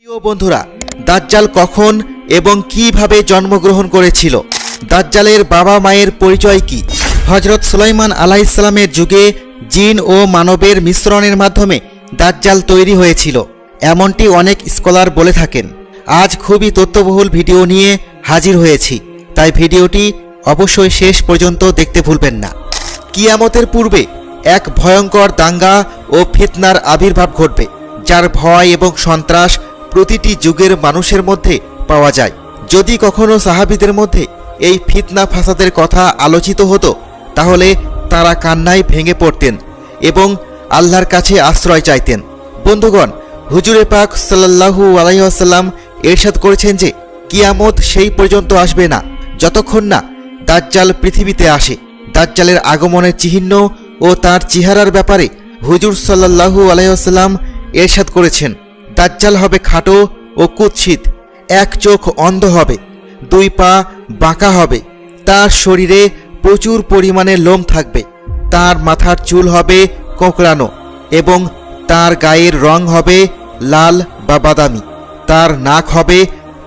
প্রিয় বন্ধুরা, দাজ্জাল কখন এবং কীভাবে জন্মগ্রহণ করেছিল? দাজ্জালের বাবা মায়ের পরিচয় কি? হজরত সুলাইমান আলাইসালামের যুগে জিন ও মানবের মিশ্রণের মাধ্যমে দাজ্জাল তৈরি হয়েছিল। এমনটি অনেক স্কলার বলে থাকেন। আজ খুবই তথ্যবহুল ভিডিও নিয়ে হাজির হয়েছি। তাই ভিডিওটি অবশ্যই শেষ পর্যন্ত দেখতে ভুলবেন না। কিয়ামতের পূর্বে এক ভয়ঙ্কর দাঙ্গা ও ফিতনার আবির্ভাব ঘটবে, যার ভয় এবং সন্ত্রাস প্রতিটি যুগের মানুষের মধ্যে পাওয়া যায়। যদি কখনো সাহাবিদের মধ্যে এই ফিতনা ফাসাদের কথা আলোচিত হতো, তাহলে তারা কান্নায় ভেঙে পড়তেন এবং আল্লাহর কাছে আশ্রয় চাইতেন। বন্ধুগণ, হুজুরে পাক সাল্লাহু আলাইসাল্লাম এরশাদ করেছেন যে, কিয়ামত সেই পর্যন্ত আসবে না, যতক্ষণ না দাজ্জাল পৃথিবীতে আসে। দাজ্জালের আগমনের চিহ্ন ও তার চেহারার ব্যাপারে হুজুর সাল্লাহু আলাইসাল্লাম এরশাদ করেছেন। দাজ্জাল হবে খাটো ও কুৎসিত, এক চোখ অন্ধ হবে, দুই পা বাঁকা হবে, তার শরীরে প্রচুর পরিমাণে লোম থাকবে, তার মাথার চুল হবে কোঁকড়ানো এবং তার গায়ের রং হবে লাল বা বাদামি, তার নাক হবে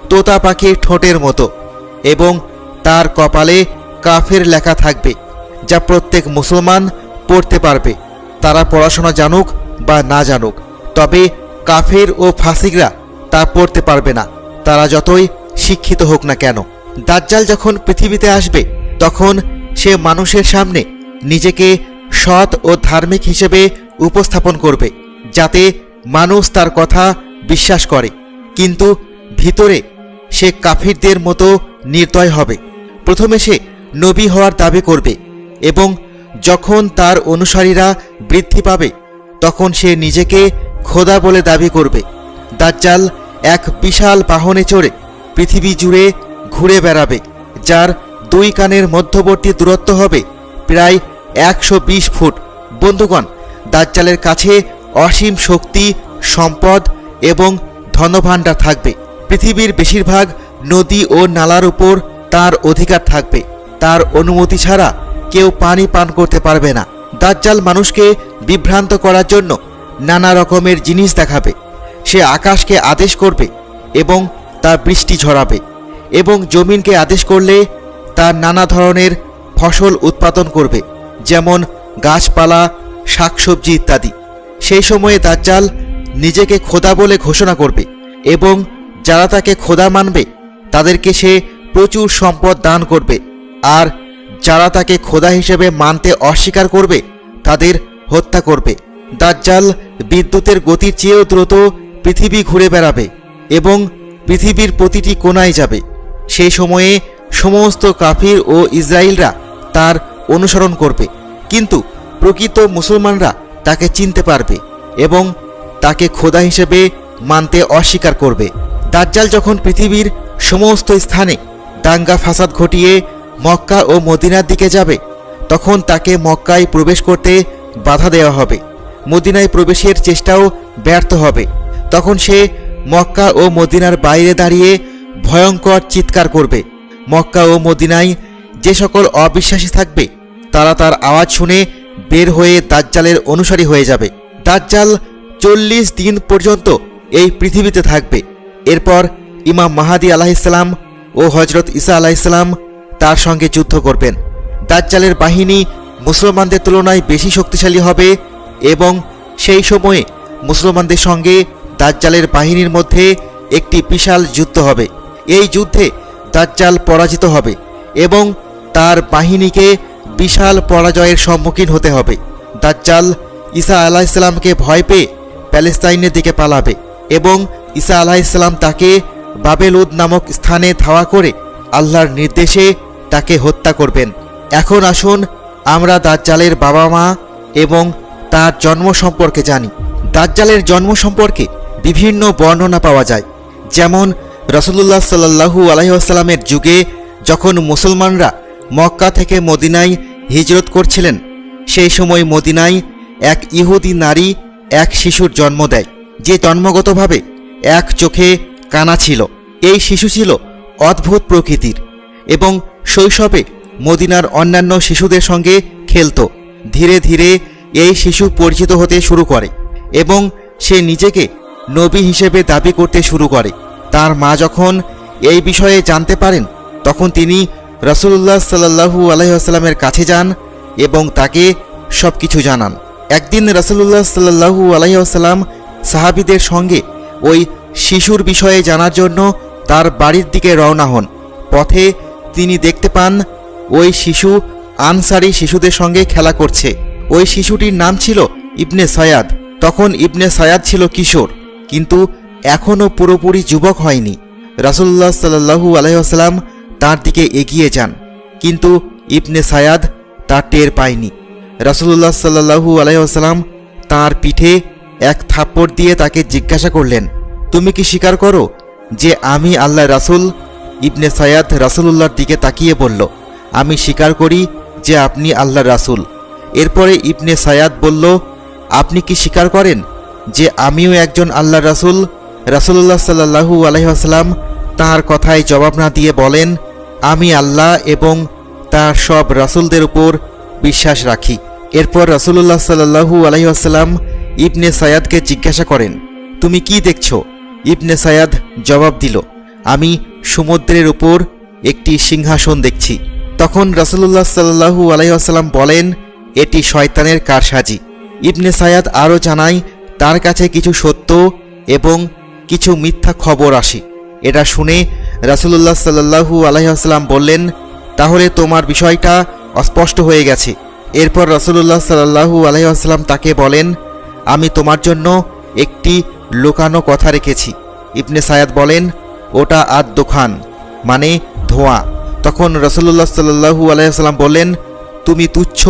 তোতা পাখির ঠোঁটের মতো এবং তার কপালে কাফের লেখা থাকবে, যা প্রত্যেক মুসলমান পড়তে পারবে, তারা পড়াশোনা জানুক বা না জানুক, তবে কাফের ও ফাসিকরা তা পড়তে পারবে না। তারা যতই শিক্ষিত হোক না কেন, দাজ্জাল যখন পৃথিবীতে আসবে, তখন সে মানুষের সামনে নিজেকে সৎ ও ধার্মিক হিসেবে উপস্থাপন করবে, যাতে মানুষ তার কথা বিশ্বাস করে। কিন্তু ভিতরে সে কাফিরদের মতো নির্দয় হবে। প্রথমে সে নবী হওয়ার দাবি করবে এবং যখন তার অনুসারীরা বৃদ্ধি পাবে, তখন সে নিজেকে খোদা বলে দাবি করবে। দাজ্জাল এক বিশাল বাহনে চড়ে পৃথিবী জুড়ে ঘুরে বেড়াবে, যার দুই কানের মধ্যবর্তী দূরত্ব হবে প্রায় একশো বিশ ফুট। বন্ধুগণ, দাজ্জালের কাছে অসীম শক্তি, সম্পদ এবং ধনভাণ্ডার থাকবে। পৃথিবীর বেশিরভাগ নদী ও নালার উপর তার অধিকার থাকবে। তার অনুমতি ছাড়া কেউ পানি পান করতে পারবে না। দাজ্জাল মানুষকে বিভ্রান্ত করার জন্য নানা রকমের জিনিস দেখাবে। সে আকাশকে আদেশ করবে এবং তার বৃষ্টি ঝরাবে এবং জমিনকে আদেশ করলে তার নানা ধরনের ফসল উৎপাদন করবে, যেমন গাছপালা, শাকসবজি ইত্যাদি। সেই সময়ে দাজ্জাল নিজেকে খোদা বলে ঘোষণা করবে এবং যারা তাকে খোদা মানবে, তাদেরকে সে প্রচুর সম্পদ দান করবে। আর যারা তাকে খোদা হিসেবে মানতে অস্বীকার করবে, তাদের হত্যা করবে। দাজ্জাল বিদ্যুতের গতির চেয়েও দ্রুত পৃথিবী ঘুরে বেড়াবে এবং পৃথিবীর প্রতিটি কোনায় যাবে। সেই সময়ে সমস্ত কাফির ও ইসরায়েলরা তার অনুসরণ করবে। কিন্তু প্রকৃত মুসলমানরা তাকে চিনতে পারবে এবং তাকে খোদা হিসেবে মানতে অস্বীকার করবে। দাজ্জাল যখন পৃথিবীর সমস্ত স্থানে দাঙ্গা ফাসাদ ঘটিয়ে মক্কা ও মদিনার দিকে যাবে, তখন তাকে মক্কায় প্রবেশ করতে বাধা দেওয়া হবে। মদিনায় প্রবেশের চেষ্টাও ব্যর্থ হবে। তখন সে মক্কা ও মদিনার বাইরে দাঁড়িয়ে ভয়ঙ্কর চিৎকার করবে। মক্কা ও মদিনায় যে সকল অবিশ্বাসী থাকবে, তারা তার আওয়াজ শুনে বের হয়ে দাজ্জালের অনুসারী হয়ে যাবে। দাজ্জাল চল্লিশ দিন পর্যন্ত এই পৃথিবীতে থাকবে। এরপর ইমাম মাহাদি আলাহিসাল্লাম ও হজরত ঈসা আলাহিসাল্লাম তার সঙ্গে যুদ্ধ করবেন। দাজ্জালের বাহিনী মুসলমানদের তুলনায় বেশি শক্তিশালী হবে এবং সেই সময়ে মুসলমানদের সঙ্গে দাজ্জালের বাহিনীর মধ্যে একটি বিশাল যুদ্ধ হবে। এই যুদ্ধে দাজ্জাল পরাজিত হবে এবং তার বাহিনীকে বিশাল পরাজয়ের সম্মুখীন হতে হবে। দাজ্জাল ঈসা আলাহিসাল্লামকে ভয় পেয়ে প্যালেস্তাইনের দিকে পালাবে এবং ঈসা আলাহিসাল্লাম তাকে বাবেলুদ নামক স্থানে ধাওয়া করে আল্লাহর নির্দেশে তাকে হত্যা করবেন। এখন আসুন আমরা দাজ্জালের বাবা মা এবং তার জন্ম সম্পর্কে জানি। দাজ্জালের জন্ম সম্পর্কে বিভিন্ন বর্ণনা পাওয়া যায়। যেমন রসুল্লাহ সাল্লাহু আলহিহাস্লামের যুগে যখন মুসলমানরা মক্কা থেকে মদিনায় হিজরত করছিলেন, সেই সময় মদিনায় এক ইহুদি নারী এক শিশুর জন্ম দেয়, যে জন্মগতভাবে এক চোখে কানা ছিল। এই শিশু ছিল অদ্ভুত প্রকৃতির এবং শৈশবে মদিনার অন্যান্য শিশুদের সঙ্গে খেলতো। ধীরে ধীরে এই শিশু পরিচিত হতে শুরু করে এবং সে নিজেকে নবী হিসেবে দাবি করতে শুরু করে। তার মা যখন এই বিষয়ে জানতে পারেন, তখন তিনি রাসূলুল্লাহ সাল্লাহু আলহিহাস্লামের কাছে যান এবং তাকে সব কিছু জানান। একদিন রাসূলুল্লাহ সাল্লাহু আলহিহাস্লাম সাহাবিদের সঙ্গে ওই শিশুর বিষয়ে জানার জন্য তার বাড়ির দিকে রওনা হন। পথে তিনি দেখতে পান ওই শিশু আনসারি শিশুদের সঙ্গে খেলা করছে। ওই শিশুটির নাম ছিল ইবনে সয়াদ। তখন ইবনে সয়াদ ছিল কিশোর, কিন্তু এখনও পুরোপুরি যুবক হয়নি। রাসুল্লাহ সাল্লাহু আলহাম তার দিকে এগিয়ে যান, কিন্তু ইবনে সায়াদ তার টের পায়নি। রাসুল্লাহ সাল্লাহু আলহাম তার পিঠে এক থাপ্পড় দিয়ে তাকে জিজ্ঞাসা করলেন, তুমি কি স্বীকার করো যে আমি আল্লাহ রাসুল? ইবনে সায়াদ রাসুলুল্লাহর দিকে তাকিয়ে বলল, আমি স্বীকার করি যে আপনি আল্লাহ রাসুল। এরপরে ইবনে সায়াদ বলল, আপনি কি স্বীকার করেন যে আমিও একজন আল্লাহ রাসুল? রাসুল্লাহ সাল্লাহু আলহাম তাঁর কথায় জবাব না দিয়ে বলেন, আমি আল্লাহ এবং তার সব রাসুলদের উপর বিশ্বাস রাখি। এরপর রাসুল্লাহ সাল্লাহু আলহিহাস্লাম ইবনে সায়াদকে জিজ্ঞাসা করেন, তুমি কি দেখছ? ইবনে সায়াদ জবাব দিল, আমি সমুদ্রের উপর একটি সিংহাসন দেখছি। তখন রাসুল্লাহ সাল্লাহু আলহিহাস্লাম বলেন এটি শয়তানের কারসাজি। ইবনে সায়াদ আরও জানায়, তার কাছে কিছু সত্য এবং কিছু মিথ্যা খবর আসে। এটা শুনে রাসুলুল্লাহ সাল্লাহু আলহিহাস্লাম বললেন, তাহলে তোমার বিষয়টা অস্পষ্ট হয়ে গেছে। এরপর রাসুলুল্লাহ সাল্লাহু আলহিহাস্লাম তাকে বলেন, আমি তোমার জন্য একটি লুকানো কথা রেখেছি। ইবনে সায়াদ বলেন, ওটা আর দোকান মানে ধোঁয়া। তখন রসুল্লাহ সাল্লাহু আলাইসাল্লাম বললেন, তুমি তুচ্ছ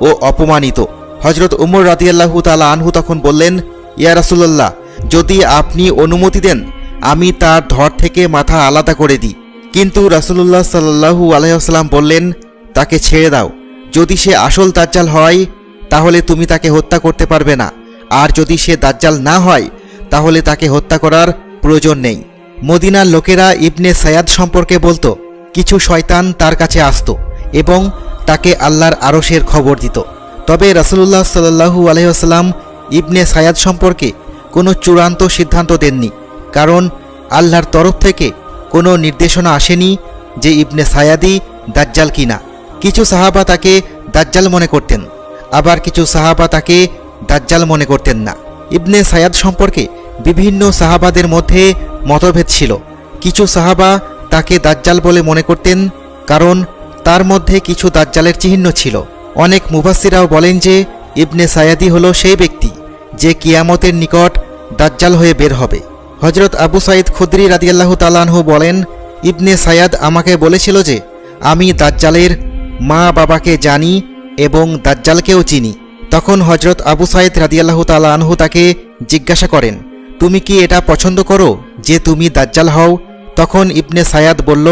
ও অপমানিত। হজরত উমর রাদিয়াল্লাহু তালা আনহু তখন বললেন, ইয়া রাসুল্লাহ যদি আপনি অনুমতি দেন, আমি তার ধর থেকে মাথা আলাদা করে দিই। কিন্তু রাসুলুল্লাহ সাল্লাহু আলাইসাল্লাম বললেন, তাকে ছেড়ে দাও। যদি সে আসল দাজ্জাল হয়, তাহলে তুমি তাকে হত্যা করতে পারবে না। আর যদি সে দাজ্জাল না হয়, তাহলে তাকে হত্যা করার প্রয়োজন নেই। মদিনার লোকেরা ইবনে সায়াদ সম্পর্কে বলতো, কিছু শয়তান তার কাছে আসত এবং তাকে আল্লাহর আরশের খবর দিত। তবে রাসুলুল্লাহ সাল্লাহু আলহিহাস্লাম ইবনে সায়াদ সম্পর্কে কোনো চূড়ান্ত সিদ্ধান্ত দেননি, কারণ আল্লাহর তরফ থেকে কোনো নির্দেশনা আসেনি যে ইবনে সায়াদি দাজ্জাল কিনা। কিছু সাহাবা তাকে দাজ্জাল মনে করতেন, আবার কিছু সাহাবা তাকে দাজ্জাল মনে করতেন না। ইবনে সায়াদ সম্পর্কে বিভিন্ন সাহাবাদের মধ্যে মতভেদ ছিল। কিছু সাহাবা তাকে দাজ্জাল বলে মনে করতেন, কারণ তার মধ্যে কিছু দাজ্জালের চিহ্ন ছিল। অনেক মুভাসিরাও বলেন যে, ইবনে সায়াদি হলো সেই ব্যক্তি যে কিয়ামতের নিকট দাজ্জাল হয়ে বের হবে। হজরত আবু সাইদ খুদ্রি রাদিয়াল্লাহ তালানহু বলেন, ইবনে সায়াদ আমাকে বলেছিল যে, আমি দাজ্জালের মা বাবাকে জানি এবং দাজ্জালকেও চিনি। তখন হজরত আবু সাইদ রাদিয়াল্লাহ তালানহু তাকে জিজ্ঞাসা করেন, তুমি কি এটা পছন্দ করো যে তুমি দাজ্জাল হও? তখন ইবনে সায়াদ বলল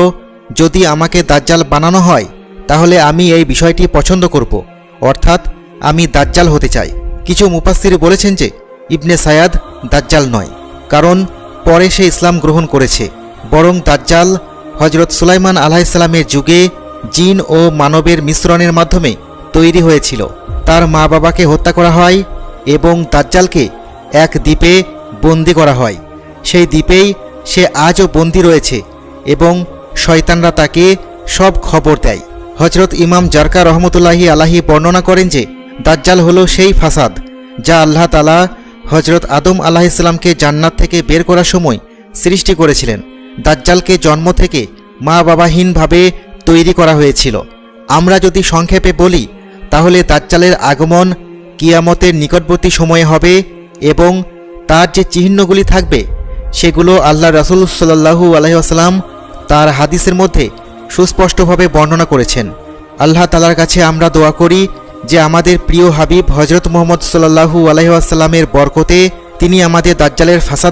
যদি আমাকে দাজ্জাল বানানো হয়, তাহলে আমি এই বিষয়টি পছন্দ করব। অর্থাৎ, আমি দাজ্জাল হতে চাই। কিছু মুপাস্তির বলেছেন যে, ইবনে সায়াদ দাজ্জাল নয়, কারণ পরে সে ইসলাম গ্রহণ করেছে। বরং দাজ্জাল হজরত সুলাইমান আলাহিসাল্লামের যুগে জিন ও মানবের মিশ্রণের মাধ্যমে তৈরি হয়েছিল। তার মা বাবাকে হত্যা করা হয় এবং দাজ্জালকে এক দ্বীপে বন্দি করা হয়। সেই দ্বীপেই সে আজও বন্দি রয়েছে এবং শয়তানরা তাকে সব খবর দেয়। হজরত ইমাম জারকা রহমতুল্লাহি আলাহি বর্ণনা করেন যে, দাজ্জাল হলো সেই ফাসাদ, যা আল্লাহ তালা হজরত আদম আলাহ ইসলামকে জান্নাত থেকে বের করার সময় সৃষ্টি করেছিলেন। দাজ্জালকে জন্ম থেকে মা বাবাহীনভাবে তৈরি করা হয়েছিল। আমরা যদি সংক্ষেপে বলি, তাহলে দাজ্জালের আগমন কিয়ামতের নিকটবর্তী সময়ে হবে এবং তার যে চিহ্নগুলি থাকবে, সেগুলো আল্লাহ রাসুল সাল্লাহু আলহিহাস্লাম তার হাদিসের মধ্যে সুস্পষ্টভাবে বর্ণনা করেছেন। আল্লাহ তালার কাছে আমরা দোয়া করি যে আমাদের প্রিয় হাবিব হজরত মোহাম্মদ সাল্লাহু আসাল্লামের বরকতে তিনি আমাদের দাজ্জালের ফাসাদ